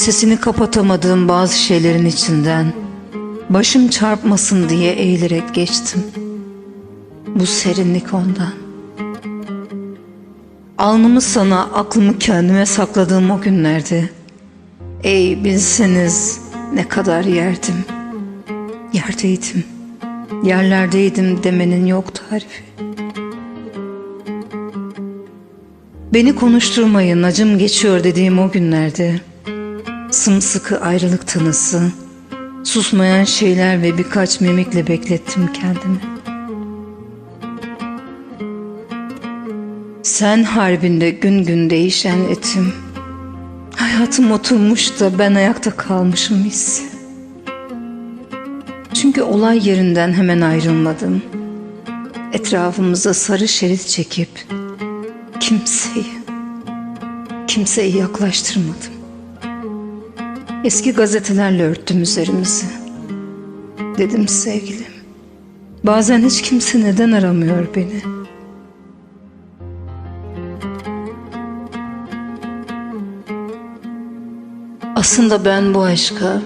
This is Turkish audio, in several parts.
Sesini kapatamadığım bazı şeylerin içinden başım çarpmasın diye eğilerek geçtim. Bu serinlik ondan. Alnımı sana, aklımı kendime sakladığım o günlerde. Ey bilseniz ne kadar yerdim. Yerdeydim. Yerlerdeydim demenin yok tarifi. Beni konuşturmayın acım geçiyor dediğim o günlerde. Sımsıkı ayrılık tanısı, susmayan şeyler ve birkaç mimikle beklettim kendimi. Sen harbinde gün gün değişen etim. Hayatım oturmuş da ben ayakta kalmışım hissi. Çünkü olay yerinden hemen ayrılmadım. Etrafımıza sarı şerit çekip kimseyi, kimseyi yaklaştırmadım. Eski gazetelerle örttüm üzerimizi. Dedim sevgilim, bazen hiç kimse neden aramıyor beni? Aslında ben bu aşka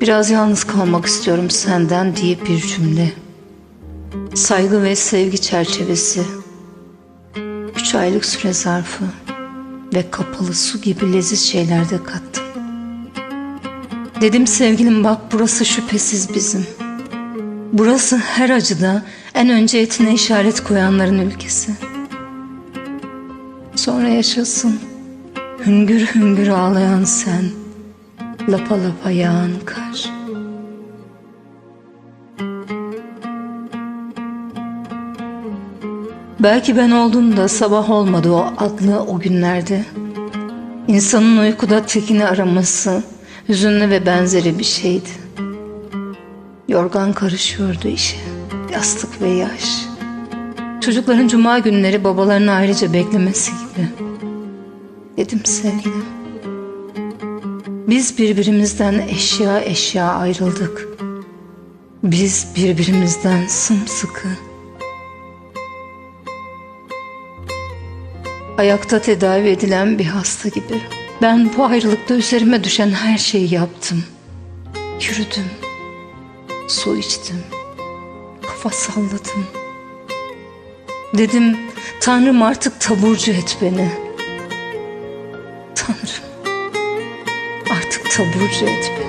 biraz yalnız kalmak istiyorum senden diye bir cümle. Saygı ve sevgi çerçevesi. Üç aylık süre zarfı ve kapalı su gibi leziz şeyler de kattım. Dedim sevgilim bak burası şüphesiz bizim. Burası her acıda en önce etine işaret koyanların ülkesi. Sonra yaşasın hüngür hüngür ağlayan sen, lapa lapa yağan kar. Belki ben oldum da sabah olmadı o adlı o günlerde. İnsanın uykuda tekini araması hüzünlü ve benzeri bir şeydi. Yorgan karışıyordu işe, yastık ve yaş. Çocukların cuma günleri babalarını ayrıca beklemesi gibi. Dedim sevgilim. Biz birbirimizden eşya eşya ayrıldık. Biz birbirimizden sımsıkı. Ayakta tedavi edilen bir hasta gibi. Ben bu ayrılıkta üzerime düşen her şeyi yaptım. Yürüdüm. Su içtim. Kafa salladım. Dedim Tanrım artık taburcu et beni. Tanrım artık taburcu et beni.